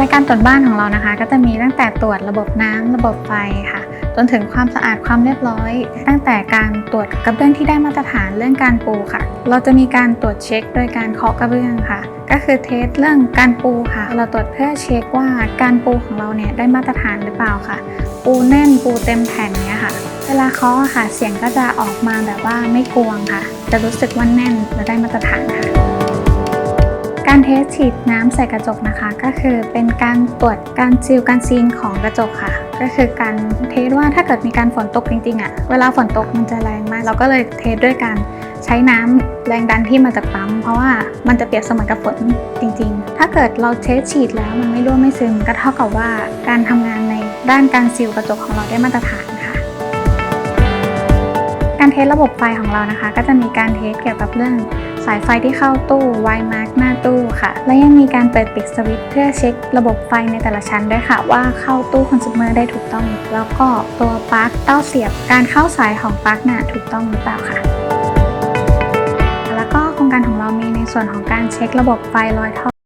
รายการตรวจบ้านของเรานะคะ ก็จะมีตั้งแต่ตรวจระบบน้ำระบบไฟค่ะ จนถึงความสะอาดความเรียบร้อย ตั้งแต่การตรวจกระเบื้องที่ได้มาตรฐานเรื่องการปูค่ะ เราจะมีการตรวจเช็ค โดยการเคาะกระเบื้องค่ะ ก็คือเทสเรื่องการปูค่ะ เราตรวจเพื่อเช็คว่าการปูของเราเนี่ยได้มาตรฐานหรือเปล่าค่ะ ปูแน่นปูเต็มแผ่นเนี้ยค่ะ เวลาเคาะค่ะ เสียงก็จะออกมาแบบว่าไม่กวงค่ะ จะรู้สึกว่าแน่นและได้มาตรฐาน ค่ะการเทสฉีดน้ำใส่กระจกนะคะ ก็คือเป็นการตรวจการซีลการซีนของกระจกค่ะ ก็คือการเทสว่าถ้าเกิดมีการฝนตกจริงๆอะ่ะเวลาฝนตกมันจะแรงมาก เราก็เลยเทสด้วยการใช้น้ำแรงดันที่มาจากปั๊ม เพราะว่ามันจะเปรียบเสมือนกับฝนจริง ๆ ถ้าเกิดเราเทสฉีดแล้วมันไม่รั่วไม่ซึมก็เท่ากับว่าการทำงานในด้านการซีลกระจกของเราได้มาตรฐาน เทสระบบไฟของเรานะคะ ก็จะมีการเทสเกี่ยวกับเรื่องสายไฟที่เข้าตู้ไวมาร์กหน้าตู้ค่ะ และยังมีการเปิดปิดสวิตช์เพื่อเช็คระบบไฟในแต่ละชั้นด้วยค่ะ ว่าเข้าตู้คอน sumer ได้ถูกต้อง แล้วก็ตัวปลั๊กเต้าเสียบการเข้าสายของปลั๊กน่ะถูกต้องหรือเปล่าค่ะแล้วก็โครงการของเรามีในส่วนของการเช็คระบบไฟลอยท่อ